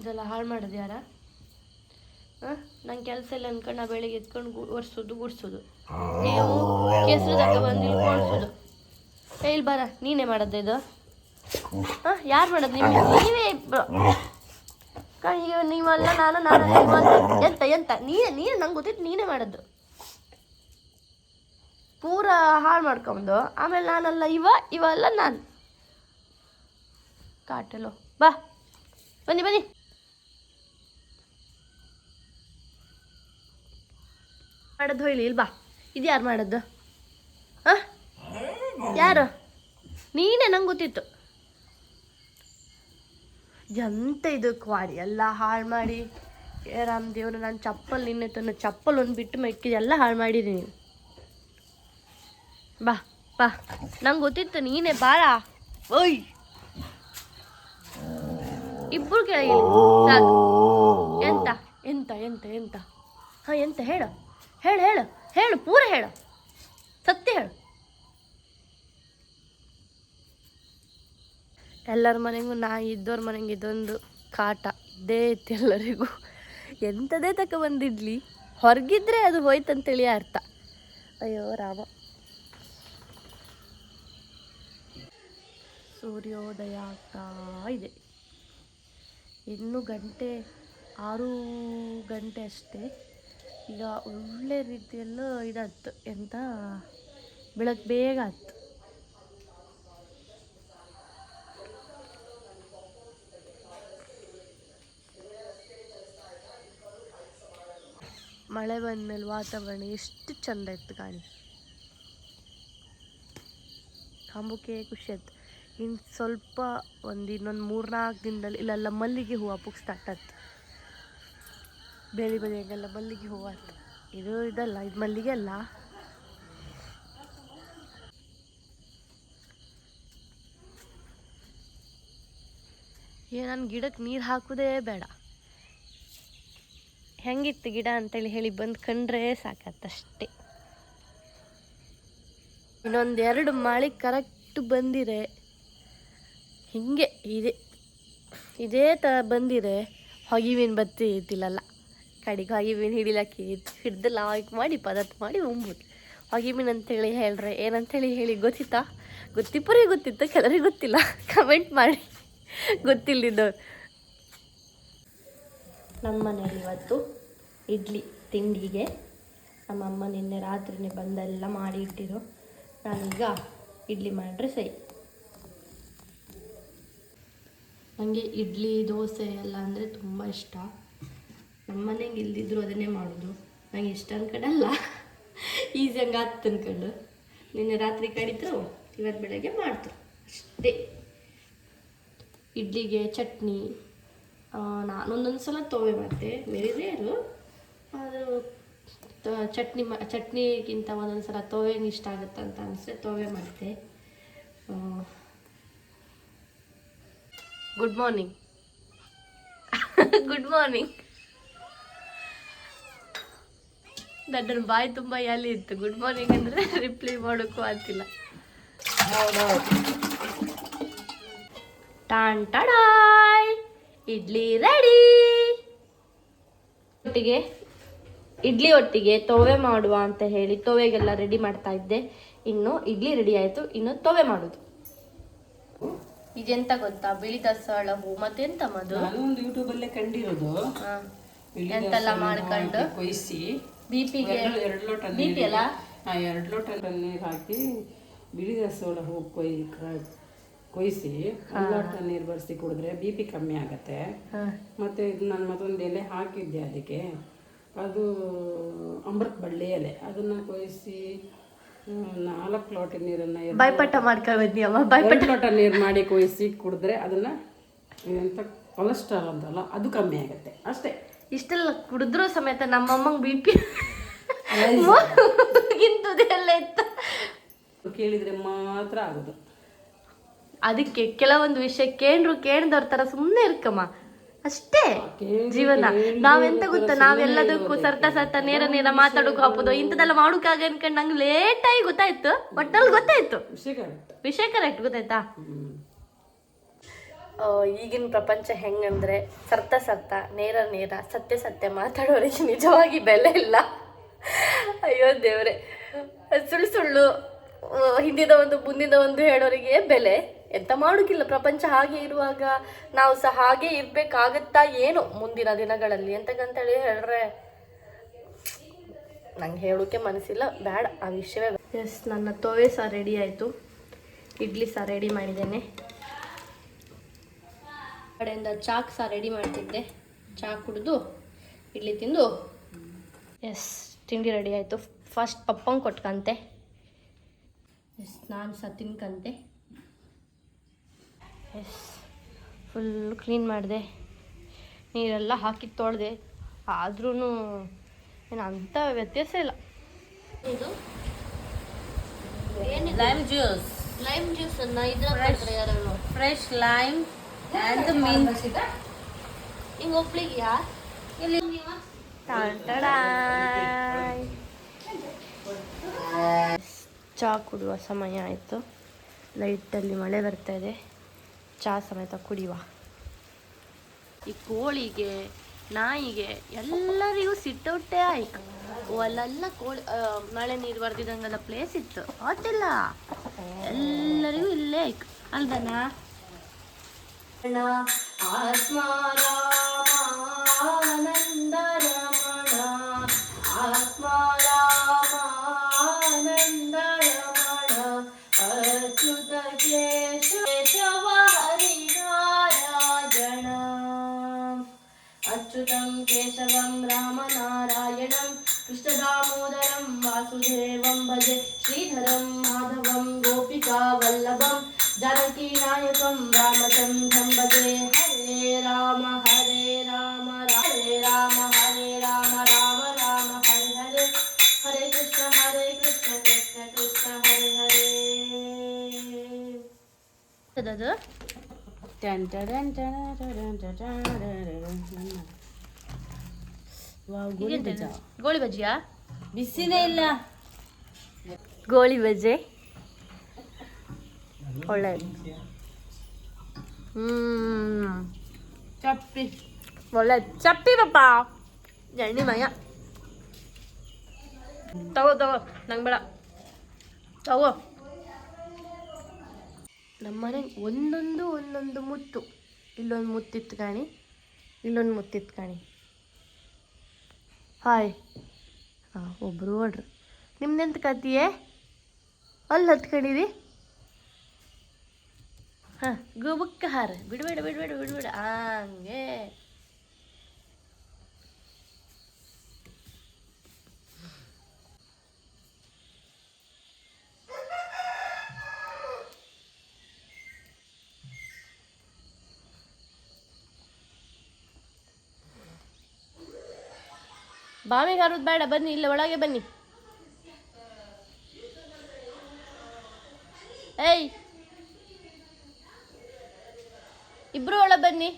ಇದೆಲ್ಲ ಹಾಳು ಮಾಡೋದು ಯಾರ ಹಾಂ? ನಂಗೆ ಕೆಲಸ ಇಲ್ಲ ಅನ್ಕೊಂಡು ನಾ ಬೆಳಿಗ್ಗೆ ಎತ್ಕೊಂಡು ಒರೆಸೋದು ಗುಡಿಸೋದು. ನೀವು ಕೆಸರು ಬಂದು ಏ ಇಲ್ಲಿ ಬರ, ನೀನೇ ಮಾಡೋದು ಇದು? ಹಾಂ? ಯಾರು ಮಾಡೋದು ನೀವು ನೀವೇ ಈಗ ನೀವಲ್ಲ ನಾನು ನಾನು ಎಂತ ಎಂತ? ನೀನೇ, ನೀನು ನಂಗೆ ಗೊತ್ತಿತ್ತು ನೀನೇ ಮಾಡೋದು ಪೂರ ಹಾಳು ಮಾಡ್ಕೊಂಡು ಆಮೇಲೆ ನಾನಲ್ಲ ಇವ ಇವಲ್ಲ ನಾನು. ಕಾಟಲು ಬಾ, ಬನ್ನಿ ಬನ್ನಿ. ಮಾಡೋದು ಹೇಳಿ ಇಲ್ವಾ ಇದು ಯಾರು ಮಾಡೋದು ಆ ಯಾರು? ನೀನೇ ನಂಗೆ ಗೊತ್ತಿತ್ತು. ಎಂತ ಇದು ಕ್ವಾರಿ? ಎಲ್ಲ ಹಾಳು ಮಾಡಿ. ಏ ರಾಮ್ ದೇವ್ರು, ನಾನು ಚಪ್ಪಲ್ ನಿನ್ನೆ ತನ್ನ ಚಪ್ಪಲ್ ಒಂದು ಬಿಟ್ಟು ಮೆಕ್ಕಿದೆ ಎಲ್ಲ ಹಾಳು ಮಾಡಿದ್ದೀನಿ ಬಾ ಬಾ. ನಂಗೆ ಗೊತ್ತಿತ್ತು, ನೀನೇ ಬಾರ ಓಯ್! ಇಬ್ಬರು ಕೇಳಿ ಎಂತ ಎಂತ ಎಂತ ಎಂತ? ಹಾಂ, ಎಂತ ಹೇಳು. ಹೇಳು ಹೇಳು ಹೇಳು, ಪೂರ ಹೇಳು. ಸತ್ಯ ಹೇಳು. ಎಲ್ಲರ ಮನೆಗೂ ನಾಯಿ ಇದ್ದವ್ರ ಮನೆಗೆ ಇದೊಂದು ಕಾಟ. ಇದ್ದೇ ಇತ್ತು ಎಲ್ಲರಿಗೂ. ಎಂಥದೇ ತಕ ಬಂದಿಡ್ಲಿ ಹೊರಗಿದ್ರೆ ಅದು ಹೋಯ್ತಂತೇಳಿ ಅರ್ಥ. ಅಯ್ಯೋ, ರಾಮ. ಸೂರ್ಯೋದಯ ಆಗ್ತಾ ಇದೆ. ಇನ್ನು ಗಂಟೆ ಆರು ಗಂಟೆ ಅಷ್ಟೇ. ಈಗ ಒಳ್ಳೆ ರೀತಿಯಲ್ಲೂ ಇದಾಯ್ತು ಎಂತ? ಬೆಳಕು ಬೇಗ ಆಯ್ತು ಮಳೆ ಬಂದಮೇಲೆ ವಾತಾವರಣ ಎಷ್ಟು ಚಂದ ಇತ್ತು ಗಾಳಿ. ಕಾಂಬುಕೆ ಖುಷಿ ಆಯ್ತು. ಇನ್ನು ಸ್ವಲ್ಪ ಒಂದು ಇನ್ನೊಂದು ಮೂರ್ನಾಲ್ಕು ದಿನದಲ್ಲಿ ಇಲ್ಲೆಲ್ಲ ಮಲ್ಲಿಗೆ ಹೂವು ಹಬ್ಬಕ್ಕೆ ಸ್ಟಾರ್ಟ್ ಆಯ್ತು. ಬೇರೆ ಬೇರೆಗೆಲ್ಲ ಮಲ್ಲಿಗೆ ಹೂವು ಅಂತ. ಇದು ಇದಲ್ಲ, ಇದು ಮಲ್ಲಿಗೆ ಅಲ್ಲ. ಏ ನಾನು ಗಿಡಕ್ಕೆ ನೀರು ಹಾಕೋದೇ ಬೇಡ. ಹೆಂಗಿತ್ತು ಗಿಡ ಅಂತೇಳಿ ಹೇಳಿ ಬಂದು ಕಂಡ್ರೆ ಸಾಕತ್ತಷ್ಟೇ ಇನ್ನೊಂದು ಎರಡು ಮಳೆ ಕರೆಕ್ಟ್ ಬಂದಿರೆ ಹಿಂಗೆ ಇದೆ. ಇದೇ ಥರ ಬಂದಿರೆ ಹೊಗಿವಿನ ಬತ್ತಿ ಐತಿಲ್ಲಲ್ಲ ಕಡೆಗೆ ಹಾಗೆ ಮೀನು ಹಿಡಿಲಕ್ಕೆ ಹಿಡ್ದು ಲಾಯ್ಕ್ ಮಾಡಿ, ಪದಾರ್ಥ ಮಾಡಿ ಉಂಬುದು. ಹೊಗೆ ಮೀನು ಅಂತೇಳಿ ಹೇಳ್ರೆ, ಏನಂತೇಳಿ ಹೇಳಿ ಗೊತ್ತಿತ್ತಾ? ಗೊತ್ತಿಪ್ಪರಿಗೆ ಗೊತ್ತಿತ್ತು, ಕೆಲವರಿಗೆ ಗೊತ್ತಿಲ್ಲ. ಕಮೆಂಟ್ ಮಾಡಿ. ಗೊತ್ತಿಲ್ಲದಿದ್ದವ್ರು ನಮ್ಮ ಮನೇಲಿ ಇವತ್ತು ಇಡ್ಲಿ ತಿಂಡಿಗೆ. ನಮ್ಮ ಅಮ್ಮ ನಿನ್ನೆ ರಾತ್ರಿನೇ ಬಂದೆಲ್ಲ ಮಾಡಿ ಇಟ್ಟಿದ್ರು. ನಾನೀಗ ಇಡ್ಲಿ ಮಾಡಿದ್ರೆ ಸರಿ. ನನಗೆ ಇಡ್ಲಿ, ದೋಸೆ ಎಲ್ಲ ಅಂದರೆ ತುಂಬ ಇಷ್ಟ. ನಮ್ಮ ಮನೆಗೆ ಇಲ್ದಿದ್ರು ಅದನ್ನೇ ಮಾಡೋದು. ನಂಗೆ ಇಷ್ಟ ಅನ್ಕೊಂಡಲ್ಲ. ಹಂಗೆ ಆತು ಅನ್ಕೊಂಡು. ನಿನ್ನೆ ರಾತ್ರಿ ಕಡಿದ್ರು ಇವತ್ತು ಬೆಳಗ್ಗೆ ಮಾಡ್ತು. ಅಷ್ಟೇ. ಇಡ್ಲಿಗೆ ಚಟ್ನಿ ನಾನೊಂದೊಂದು ಸಲ ತೋವೆ ಮಾಡ್ತೆ. ಬೇರೆ ಅದು ತ- ಚಟ್ನಿ ಮ, ಚಟ್ನಿಗಿಂತ ಒಂದೊಂದು ಸಲ ತೋವೆಗೆ ಇಷ್ಟ ಆಗುತ್ತೆ ಅಂತ ಅನಿಸಿದ್ರೆ ತೋವೆ ಮಾಡ್ತೆ. Good morning. Good morning. ನನ್ನ ಬಾಯಿ ತುಂಬ ಎಲ್ಲಿ ಇತ್ತು. ಗುಡ್ ಮಾರ್ನಿಂಗ್ ಅಂದರೆ ರಿಪ್ಲೈ ಮಾಡೋಕ್ಕೂ ಆಗ್ತಿಲ್ಲ. ಟಾಣ್ ಟಡಾಯ್. ಇಡ್ಲಿ ರೆಡಿ. ಒಟ್ಟಿಗೆ ಇಡ್ಲಿ ಒಟ್ಟಿಗೆ ತೋವೆ ಮಾಡುವ ಅಂತ ಹೇಳಿ ತೋವೆಗೆಲ್ಲ ರೆಡಿ ಮಾಡ್ತಾ ಇದ್ದೆ. ಇನ್ನು ಇಡ್ಲಿ ರೆಡಿ ಆಯ್ತು. ಇನ್ನು ತೋವೆ ಮಾಡೋದು. ಇದೆಂತ ಗೊತ್ತಾ? ಬಿಳಿ ದಸಳ ಹೂ. ಮತ್ತೆಂತ ಮದು? ನಾನು ಒಂದು ಯೂಟ್ಯೂಬ್ ಅಲ್ಲೇ ಕಂಡಿರೋದು. ಎಂತೆಲ್ಲ ಮಾಡ್ಕೊಂಡು? ಕೊಯ್ಸಿ. ಬಿಪಿಗೆ ಎರಡು ಎರಡು ಲೋಟ ಅಲ್ಲ? ಹಾ ಎರಡು ಲೋಟ ನೀರು ಹಾಕಿ ಬಿಳಿ ದಾಸೋಳ ಹೂ ಕೊಯ್ ಕ- ಕೊಯ್ಸಿ ಲೋಟ ನೀರು ಬರೆಸಿ ಕುಡಿದ್ರೆ ಬಿ ಪಿ ಕಮ್ಮಿ ಆಗತ್ತೆ. ಮತ್ತೆ ಇದು ನಾನು ಮತ್ತೊಂದು ಎಲೆ ಹಾಕಿದ್ದೆ ಅದಕ್ಕೆ. ಅದು ಅಮೃತ ಬಳ್ಳಿ ಎಲೆ. ಅದನ್ನ ಕೊಯ್ಸಿ ನಾಲ್ಕು ಲೋಟ ನೀರನ್ನ ಬೈಪಟ್ಟ ಮಾಡ್ಕೊಂಡ್ ಅಮ್ಮ? ಲೋಟ ನೀರು ಮಾಡಿ ಕೊಯ್ಸಿ ಕುಡಿದ್ರೆ ಅದನ್ನ ಏನಂತ ಕೊಲೆಸ್ಟ್ರಾಲ್ ಅಂತಲ್ಲ ಅದು ಕಮ್ಮಿ ಆಗುತ್ತೆ. ಅಷ್ಟೇ. ಇಷ್ಟೆಲ್ಲ ಕುಡಿದ್ರು ಸಮೇತ ನಮ್ಮಮ್ಮಂಗೆ ಬಿ ಪಿ ಇಂಥದ್ದೆಲ್ಲ ಇತ್ತು. ಕೇಳಿದ್ರೆ ಮಾತ್ರ ಆಗೋದು. ಅದಕ್ಕೆ ಕೆಲವೊಂದು ವಿಷಯ ಕೇಂದ್ರು ಕೇಳಿದವ್ರ ತರ ಸುಮ್ಮನೆ ಇರ್ಕಮ್ಮ. ಅಷ್ಟೇ ಜೀವನ. ನಾವೆಂತ ಗೊತ್ತ? ನಾವೆಲ್ಲದಕ್ಕೂ ಸರ್ತ ಸರ್ತ ನೇರ ನೇರ ಮಾತಾಡೋಕೆ ಹಾಕೋದು ಇಂಥದ್ದೆಲ್ಲ ಮಾಡೋಕ್ಕಾಗ ಅನ್ಕೊಂಡು ನಂಗೆ ಲೇಟಾಗಿ ಗೊತ್ತಾಯ್ತು. ಒಟ್ಟಲ್ಲಿ ಗೊತ್ತಾಯ್ತು. ವಿಷಯ ಕರೆಕ್ಟ್ ಗೊತ್ತಾಯ್ತಾ? ಈಗಿನ ಪ್ರಪಂಚ ಹೆಂಗಂದ್ರೆ ಸರ್ತ ಸರ್ತ, ನೇರ ನೇರ, ಸತ್ಯ ಸತ್ಯ ಮಾತಾಡೋರಿಗೆ ನಿಜವಾಗಿ ಬೆಲೆ ಇಲ್ಲ. ಅಯ್ಯೋ ದೇವ್ರೆ. ಸುಳ್ಳು ಸುಳ್ಳು ಹಿಂದಿದ ಒಂದು ಮುಂದಿನ ಒಂದು ಹೇಳೋರಿಗೆ ಬೆಲೆ. ಎಂತ ಮಾಡೋಕ್ಕಿಲ್ಲ ಪ್ರಪಂಚ ಹಾಗೆ ಇರುವಾಗ ನಾವು ಸಹ ಹಾಗೆ ಇರ್ಬೇಕಾಗತ್ತಾ ಏನು ಮುಂದಿನ ದಿನಗಳಲ್ಲಿ ಎಂತಕ್ಕಂತೇಳಿ ಹೇಳ್ರೆ. ನಂಗೆ ಹೇಳೋಕೆ ಮನಸ್ಸಿಲ್ಲ, ಬ್ಯಾಡ, ಆ ವಿಷಯವೇ ಎಸ್ ನನ್ನ ತೋವೆ ಸಹ ರೆಡಿ ಆಯಿತು. ಇಡ್ಲಿ ಸಹ ರೆಡಿ ಮಾಡಿದ್ದೇನೆ. ಕಡೆಯಿಂದ ಚಾಕ್ ಸಹ ರೆಡಿ ಮಾಡ್ತಿದ್ದೆ. ಚಾ ಕುಡಿದು ಇಡ್ಲಿ ತಿಂದು. ಎಸ್ ತಿಂಡಿ ರೆಡಿ ಆಯಿತು. ಫಸ್ಟ್ ಪಪ್ಪಂಗೆ ಕೊಟ್ಕಂತೆ. ಎಸ್ ನಾನು ಸಹ ತಿನ್ಕಂತೆ. ಎಸ್ ಫುಲ್ ಕ್ಲೀನ್ ಮಾಡಿದೆ. ನೀರೆಲ್ಲ ಹಾಕಿ ತೊಳೆದೆ. ಆದ್ರೂ ಏನು ಅಂಥ ವ್ಯತ್ಯಾಸ ಇಲ್ಲ. ಇದು ಲೈಮ್ ಜ್ಯೂಸ್ ಲೈಮ್ ಜ್ಯೂಸನ್ನು ಇದ್ರೆ ಫ್ರೆಶ್ fresh ಯಾರು? ಚಹಾ ಕುಡಿಯುವ ಸಮಯ ಆಯಿತು. ಲೈಟಲ್ಲಿ ಮಳೆ ಬರ್ತಾ ಇದೆ. ಚಾ ಸಮೇತ ಕುಡಿಯುವ ಈ ಕೋಳಿಗೆ, ನಾಯಿಗೆ ಎಲ್ಲರಿಗೂ ಸಿಟ್ಟೊಟ್ಟೆ ಆಯ್ತು. ಅಲ್ಲೆಲ್ಲ ಕೋಳಿ ಮಳೆ ನೀರು ಬರ್ದಿದಂಗೆಲ್ಲ ಪ್ಲೇಸ್ ಇತ್ತು. ಆತಿಲ್ಲ ಎಲ್ಲರಿಗೂ ಇಲ್ಲೇ ಆಯ್ತು. ಅಲ್ದನಾ? आत्मा रामानन्द रमण आत्मा रामानन्द नायकं रामचन्द्रं भजे हरे राम हरे राम हरे राम हरे राम राम राम हरे हरे हरे कृष्ण हरे कृष्ण कृष्ण कृष्ण हरे हरे दादा टन टन टन टन टन ವಾವ್ ಗೋಳಿ ಬಜ್ಜಿ ಗೋಳಿ ಬಜ್ಜಿಯಾ ಬಿಸಿನೇ ಇಲ್ಲ ಗೋಳಿ ಬಜ್ಜೆ ಒಳ್ಳೆಯದು ಹ್ಮ್ ಚಪ್ಪಿ ಒಳ್ಳೆ ಚಪ್ಪಿ ಪಪ್ಪ ಎಣ್ಣೆ ಮಯ ತಗೋ ತಗೋ ನಂಗೆ ಬೇಡ ತಗೋ ಮನೆ ಒಂದೊಂದು ಒಂದೊಂದು ಮುತ್ತು. ಇಲ್ಲೊಂದು ಮುತ್ತಿತ್ತು ಕಾಣಿ. ಇಲ್ಲೊಂದು ಮುತ್ತಿತ್ತು ಕಾಣಿ. ಹಾಯ್ ಹಾಂ ಒಬ್ಬರು ಓಡ್ರಿ ನಿಮ್ದೆಂತ ಕತಿಯೇ ಅಲ್ಲಿ ಹತ್ಕೊಂಡಿರಿ ഗുബുക്കാറ് വിടുവിട് വിടുവിട് വിടുവിട് അങ്ങേ ಬಾವಿಗೆ ಹಾರೋದು ಬೇಡ ಬನ್ನಿ ಇಲ್ಲ ಒಳಗೆ ಬನ್ನಿ ಏಯ್ ಇಬ್ರು ಒಳ ಬನ್ನಿ.